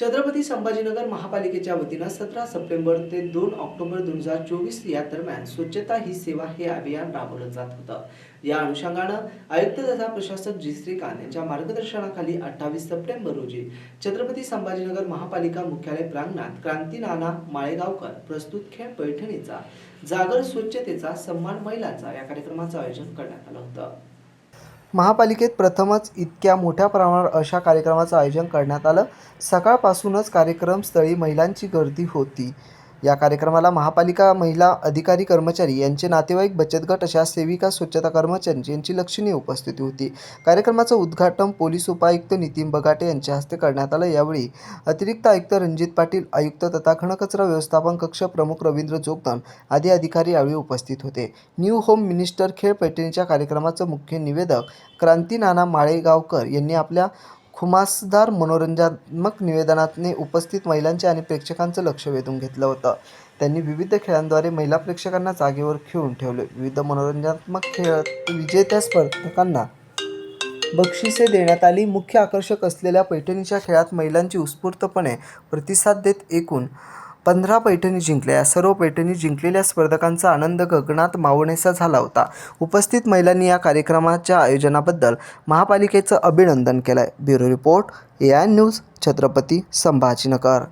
छत्रपती संभाजीनगर महापालिकेच्या वतीनं सतरा सप्टेंबर ते दोन ऑक्टोबर दोन हजार चोवीस या दरम्यान स्वच्छता ही सेवा हे अभियान राबवलं जात होतं. या अनुषंगानं आयुक्त तथा प्रशासक जी. श्रीकांत यांच्या मार्गदर्शनाखाली अठ्ठावीस सप्टेंबर रोजी छत्रपती संभाजीनगर महापालिका मुख्यालय प्रांगणात क्रांती नाना माळेगावकर प्रस्तुत खेळ पैठणीचा जागर स्वच्छतेचा सन्मान महिलांचा या कार्यक्रमाचं आयोजन करण्यात आलं होतं. महापालिकेत प्रथमच इतक्या मोठ्या प्रमाणावर अशा कार्यक्रमाचं आयोजन करण्यात आलं. सकाळपासूनच कार्यक्रमस्थळी महिलांची गर्दी होती. या कार्यक्रमाला महापालिका महिला अधिकारी कर्मचारी यांचे नातेवाईक बचत गट अशा सेविका स्वच्छता कर्मचारी यांची लक्षणीय उपस्थिती होती. कार्यक्रमाचं उद्घाटन पोलीस उपायुक्त नितीन बगाटे यांच्या हस्ते करण्यात आलं. यावेळी अतिरिक्त आयुक्त रणजित पाटील आयुक्त तथा घनकचरा व्यवस्थापन कक्ष प्रमुख रवींद्र जोगदान आदी अधिकारी यावेळी उपस्थित होते. न्यू होम मिनिस्टर खेळ पैठणीच्या कार्यक्रमाचं मुख्य निवेदक क्रांती नाना माळेगावकर यांनी आपल्या खुमासदार मनोरंजनात्मक निवेदनाने उपस्थित महिलांचे आणि प्रेक्षकांचं लक्ष वेधून घेतलं होतं. त्यांनी विविध खेळांद्वारे महिला प्रेक्षकांना जागेवर खेळून ठेवले. विविध मनोरंजनात्मक खेळ विजेत्या स्पर्धकांना बक्षिसे देण्यात आली. मुख्य आकर्षक असलेल्या पैठणीच्या खेळात महिलांची उत्स्फूर्तपणे प्रतिसाद देत एकूण पंधरा पैठणी जिंकल्या. या सर्व पैठणी जिंकलेल्या स्पर्धकांचा आनंद गगनात मावण्याचा झाला होता. उपस्थित महिलांनी या कार्यक्रमाच्या आयोजनाबद्दल महापालिकेचं अभिनंदन केलं आहे bureau report A I news Chhatrapati Sambhajinagar.